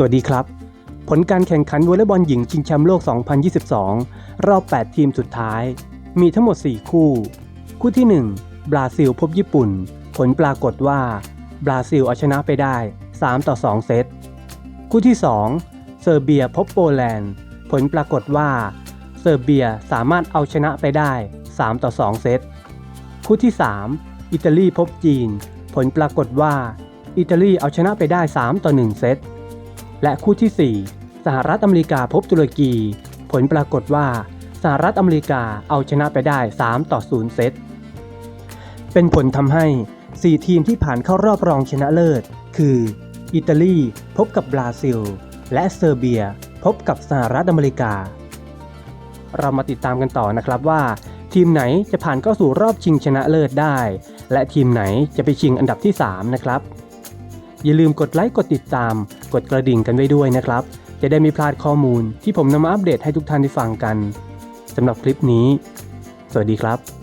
สวัสดีครับ ผลการแข่งขันวอลเลย์บอลหญิงชิงแชมป์โลก 2022 รอบ 8 ทีมสุดท้าย มีทั้งหมด 4 คู่ คู่ที่ 1 บราซิลพบญี่ปุ่น ผลปรากฏว่า บราซิลเอาชนะไปได้ 3 ต่อ 2 เซต คู่ที่ 2 เซอร์เบียพบโปแลนด์ ผลปรากฏว่า เซอร์เบียสามารถเอาชนะไปได้ 3 ต่อ 2 เซต คู่ที่ 3 อิตาลีพบจีน ผลปรากฏว่า อิตาลีเอาชนะไปได้ 3 ต่อ 1 เซต และคู่ที่ 4 สหรัฐอเมริกาพบตุรกี ผลปรากฏว่า สหรัฐอเมริกาเอาชนะไปได้ 3 ต่อ 0 เซต เป็นผลทำให้ 4 ทีมที่ผ่านเข้ารอบรองชนะเลิศ คือ อิตาลีพบกับบราซิล และเซอร์เบีย พบกับสหรัฐอเมริกา เรามาติดตามกันต่อนะครับว่า ทีมไหนจะผ่านเข้าสู่รอบชิงชนะเลิศได้ และทีมไหนจะไปชิงอันดับที่ 3 นะครับอย่าลืมกดไลค์กดติดตาม กดกระดิ่งกันไว้ด้วยนะครับ จะได้ไม่พลาดข้อมูลที่ผมนำมาอัปเดตให้ทุกท่านได้ฟังกันสำหรับคลิปนี้ สวัสดีครับ